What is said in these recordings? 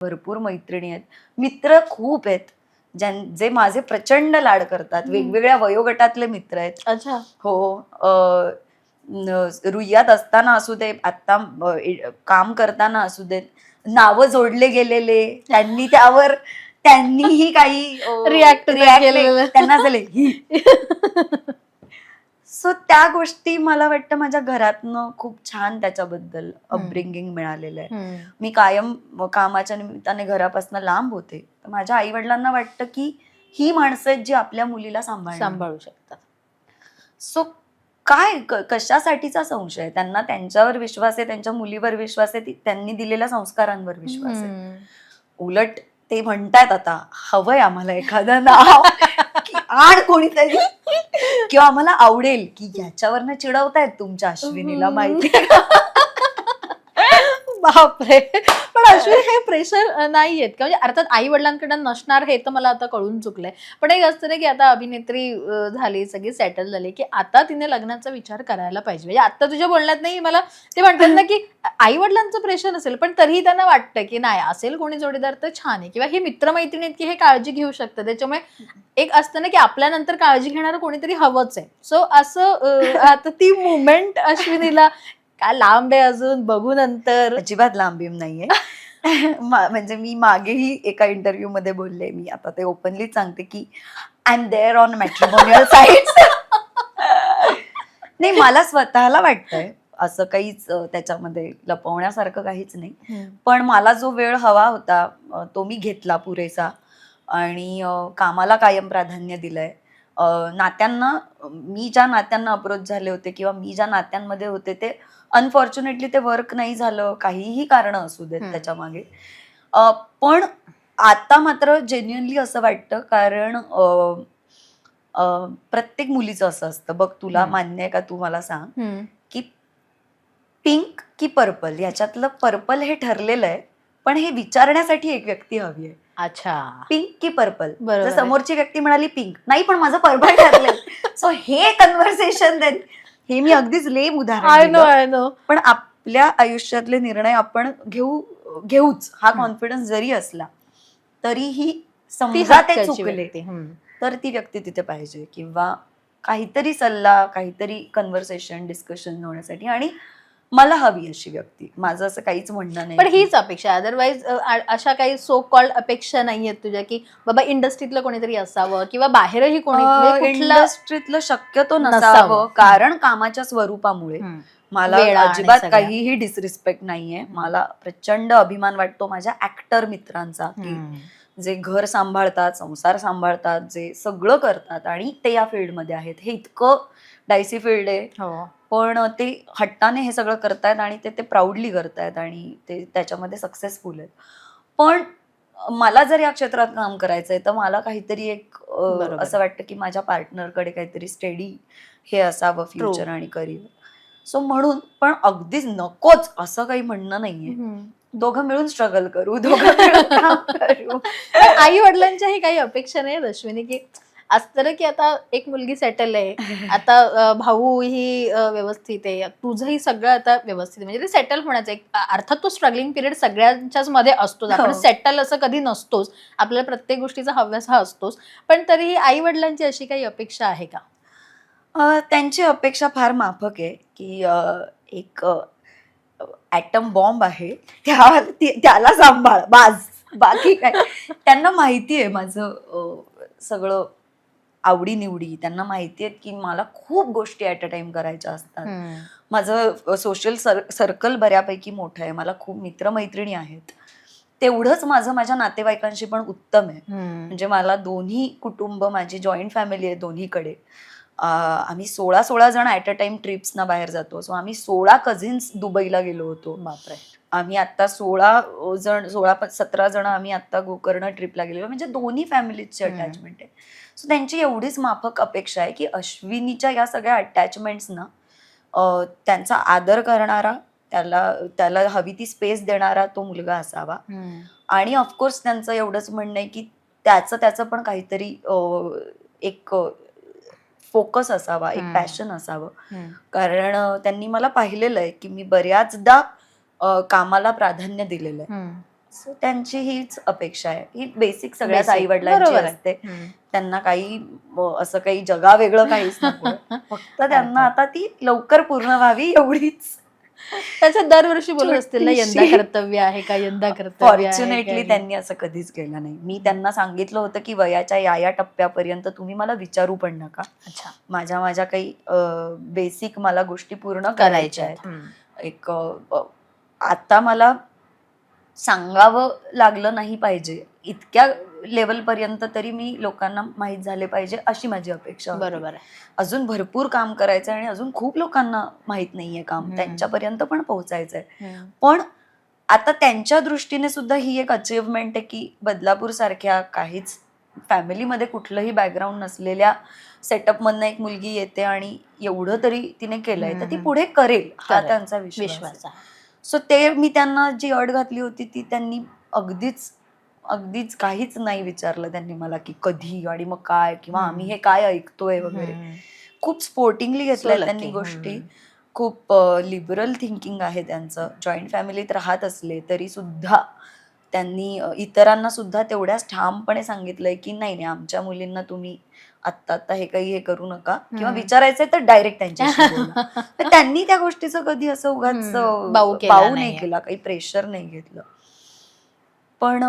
भरपूर मैत्रिणी आहेत. मित्र खूप आहेत. ज्यां जे माझे प्रचंड लाड करतात. वेगवेगळ्या वयोगटातले मित्र आहेत. अच्छा. हो. अ, न- रुईयात असताना असू दे आता अ, इ- काम करताना असू देत नावं जोडले गेलेले त्यांनी त्यावर त्यांनीही काही अ, React react केलेलं. त्यांना झाले सो त्या गोष्टी मला वाटतं माझ्या घरातनं खूप छान त्याच्याबद्दल अपब्रिंगिंग मिळालेलं आहे. मी कायम कामाच्या निमित्ताने घरापासून लांब होते. माझ्या आई वडिलांना वाटतं की ही माणसं आहेत जी आपल्या मुलीला सांभाळ सांभाळू शकतात. सो काय कशासाठीचा संशय? त्यांना त्यांच्यावर विश्वास आहे त्यांच्या मुलीवर विश्वास आहे त्यांनी दिलेल्या संस्कारांवर विश्वास आहे. उलट ते म्हणतायत आता हवंय आम्हाला एखादं नाव. की आण कोणीतरी किंवा आम्हाला आवडेल की याच्यावरनं चिडवतायत तुमच्या अश्विनीला माहिती? बापरे. पण अश्विनी हे प्रेशर नाही आहेत का म्हणजे अर्थात आई वडिलांकडनं नसणार हे तर मला आता कळून चुकलंय. पण एक असतं ना की आता अभिनेत्री झाली सगळी सेटल झाली की आता तिने लग्नाचा विचार करायला पाहिजे. म्हणजे आता तुझ्या बोलण्यात नाही मला ते म्हणतात ना की आई वडिलांचं प्रेशर नसेल पण तरीही त्यांना वाटतं की नाही असेल कोणी जोडीदार तर छान आहे. किंवा हे मित्रमैत्रिणी आहेत की हे काळजी घेऊ शकतं त्याच्यामुळे एक असतं ना की आपल्यानंतर काळजी घेणारं कोणीतरी हवंच आहे. सो असं आता ती मुमेंट अश्विनीला काय लांब आहे अजून? बघू नंतर. अजिबात लांबीम नाहीये. म्हणजे मी मागेही एका इंटरव्ह्यू मध्ये बोलले. मी आता ते ओपनली सांगते की I am there on matrimonial site नाही मला स्वतःला वाटतंय असं काहीच त्याच्यामध्ये लपवण्यासारखं काहीच नाही. पण मला जो वेळ हवा होता तो मी घेतला पुरेसा. आणि कामाला कायम प्राधान्य दिलंय. नात्यांना मी ज्या नात्यांना अप्रोच झाले होते किंवा मी ज्या नात्यांमध्ये होते ते अनफॉर्च्युनेटली ते वर्क नाही झालं काहीही कारण असू देत. त्याच्यामागे अ, पण आता मात्र जेन्युअनली असं वाटतं कारण प्रत्येक मुलीचं असं असतं बघ तुला. मान्य आहे का तू मला सांग. की पिंक की पर्पल याच्यातलं पर्पल हे ठरलेलं आहे पण हे विचारण्यासाठी एक व्यक्ती हवी आहे अच्छा. पिंक की पर्पल. बरोबर जर आहे. समोरची व्यक्ती म्हणाली पिंक. नाही पण माझं पर्पल ठरलंय. सो हे कन्व्हर्सेशन हे मी अगदीच लेम आय उदाहरण नो दिलं. आय नो पण आपल्या आयुष्यातले निर्णय आपण घेऊ घेऊच हा हम्म. कॉन्फिडन्स जरी असला तरीही समजा ते चुकले तर ती व्यक्ती तिथे पाहिजे. किंवा काहीतरी सल्ला काहीतरी कन्व्हर्सेशन डिस्कशन होण्यासाठी. आणि मला हवी अशी व्यक्ती. माझं असं काहीच म्हणणं नाही. पण हीच अपेक्षा अदरवाईज अशा काही सो कॉल्ड अपेक्षा नाहीयेत तुझ्या की बाबा इंडस्ट्रीतलं कोणीतरी असावं किंवा बाहेरही कोणी म्हणजे इंडस्ट्रीतलं शक्यतो नसावं. नसावं. कारण कामाच्या स्वरूपामुळे. मला अजिबात. काहीही डिसरिस्पेक्ट नाहीये. मला प्रचंड अभिमान वाटतो माझ्या ऍक्टर मित्रांचा की. जे घर सांभाळतात संसार सांभाळतात जे सगळं करतात आणि ते या फील्डमध्ये आहेत. हे इतकं डायसी फील्ड आहे. हो. पण ते हट्टाने हे सगळं करतायत आणि ते ते प्राऊडली करतायत आणि ते त्याच्यामध्ये सक्सेसफुल आहेत. पण मला जर या क्षेत्रात काम करायचंय तर मला काहीतरी एक. असं वाटतं की माझ्या पार्टनरकडे काहीतरी स्टेडी हे असावं फ्युचर आणि करिअर सो म्हणून पण अगदीच नकोच असं काही म्हणणं नाहीये. दोघं मिळून स्ट्रगल करू दोघं आई वडिलांच्याही काही अपेक्षा नाही अश्विनी की असतं की आता एक मुलगी सेटल आहे. आता भाऊ ही व्यवस्थित आहे. तुझंही सगळं आता व्यवस्थित. म्हणजे ते सेटल होण्याचं एक अर्थात तो स्ट्रगलिंग पिरियड सगळ्यांच्याच मध्ये असतोच. आपण हो. सेटल असं कधी नसतोच. आपल्याला प्रत्येक गोष्टीचा हव्यास हा असतोच. पण तरीही आई वडिलांची अशी काही अपेक्षा आहे का? त्यांची अपेक्षा फार माफक आहे की एक ॲटम बॉम्ब आहे. त्या त्याला सांभाळ. बाज बाकी काय? त्यांना माहिती आहे माझं सगळं आवडीनिवडी त्यांना माहिती आहेत की मला खूप गोष्टी ॲट अ टाइम करायच्या असतात. माझं सोशल सर सर्कल बऱ्यापैकी मोठं आहे. मला खूप मित्रमैत्रिणी आहेत. तेवढंच माझं माझ्या नातेवाईकांशी पण उत्तम आहे. म्हणजे मला दोन्ही कुटुंब माझी जॉईंट फॅमिली आहे दोन्हीकडे. आम्ही सोळा सोळा जण ॲट अ टाइम ट्रिप्सना बाहेर जातो. सो आम्ही सोळा कझिन्स दुबईला गेलो होतो. बापरे. आम्ही आता सोळा जण सोळा सतरा जण आम्ही आता गोकर्ण ट्रिपला गेलेलो. म्हणजे दोन्ही फॅमिलीजची. अटॅचमेंट आहे. सो त्यांची एवढीच माफक अपेक्षा आहे की अश्विनीच्या या सगळ्या अटॅचमेंट्सना त्यांचा आदर करणारा त्याला त्याला हवी ती स्पेस देणारा तो मुलगा असावा. आणि ऑफकोर्स त्यांचं एवढंच म्हणणं आहे की त्याचं त्याचं पण काहीतरी एक फोकस असावा एक. पॅशन असावं. कारण त्यांनी मला पाहिलेलं आहे की मी बऱ्याचदा कामाला प्राधान्य दिलेलं आहे. So, त्यांची हीच अपेक्षा आहे. ही बेसिक सगळ्याच. आई वडिलांची. असते. त्यांना काही असं काही जगा वेगळं काहीच नको. फक्त त्यांना आता ती लवकर पूर्ण व्हावी एवढीच. त्याच्यात दरवर्षी बोलत असतील ना यंदा कर्तव्य आहे का यंदा कर्तव्य फॉर्च्युनेटली? त्यांनी असं कधीच केलं नाही. मी त्यांना सांगितलं होतं की वयाच्या या या टप्प्यापर्यंत तुम्ही मला विचारू पण नका. अच्छा. माझ्या माझ्या काही बेसिक मला गोष्टी पूर्ण करायच्या आहेत. एक आता मला सांगावं लागलं नाही पाहिजे. इतक्या लेवल पर्यंत तरी मी लोकांना माहीत झाले पाहिजे अशी माझी अपेक्षा. बरोबर आहे अजून भरपूर काम करायचं आणि अजून खूप लोकांना माहीत नाहीये काम. त्यांच्यापर्यंत पण पोहोचायचंय हम्म. पण आता त्यांच्या दृष्टीने सुद्धा ही एक अचिव्हमेंट आहे की बदलापूर सारख्या काहीच फॅमिलीमध्ये कुठलंही बॅकग्राऊंड नसलेल्या सेटअप मधनं एक मुलगी येते आणि एवढं तरी तिने केलंय तर ती. पुढे करेल हा. त्यांचा विश्वास आहे. आहे. सो ते मी त्यांना जी अट घातली होती ती त्यांनी अगदीच अगदीच काहीच नाही विचारलं त्यांनी मला की कधी आणि मग काय किंवा आम्ही हे काय ऐकतोय वगैरे. खूप स्पोर्टिंगली lucky. त्यांनी गोष्टी. खूप लिबरल थिंकिंग आहे त्यांचं जॉईंट फॅमिलीत राहत असले तरी सुद्धा त्यांनी इतरांना सुद्धा तेवढ्याच ठामपणे सांगितलंय की नाही नाही आमच्या मुलींना तुम्ही आत्ता आत्ता हे काही हे करू नका किंवा. विचारायचंय तर डायरेक्ट. तर त्यांनी त्या गोष्टीचं कधी असं उगाच बाऊ नाही. केला काही प्रेशर नाही घेतलं पण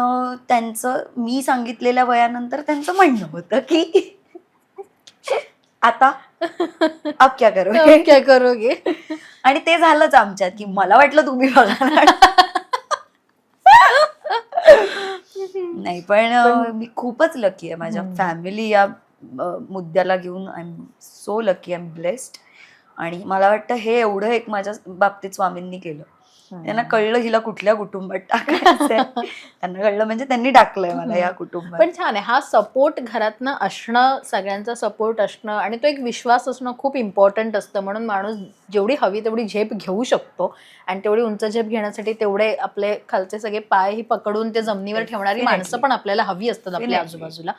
त्यांचं मी सांगितलेल्या वयानंतर त्यांचं म्हणणं होतं की आता अब क्या करो अब क्या करोगे? आणि ते झालंच आमच्यात की मला वाटलं तुम्ही बघा नाही पण मी खूपच लकी आहे. माझ्या. फॅमिली या मुद्द्याला घेऊन I am so lucky I am blessed आणि मला वाटतं हे एवढं एक माझ्या बाबतीत स्वामींनी केलं. त्यांना कळलं हिला कुठल्या कुटुंबात टाकायचंय. त्यांना कळलं म्हणजे त्यांनी टाकलंय मला या कुटुंबात. पण छान आहे. हा सपोर्ट घरातनं असणं सगळ्यांचा सपोर्ट असणं आणि तो एक विश्वास असणं खूप इम्पॉर्टंट असतं. म्हणून माणूस जेवढी हवी तेवढी झेप घेऊ शकतो. आणि तेवढी उंच झेप घेण्यासाठी तेवढे आपले खालचे सगळे पाय ही पकडून ते जमिनीवर ठेवणारी. माणसं पण आपल्याला हवी असतात आपल्या. आजूबाजूला.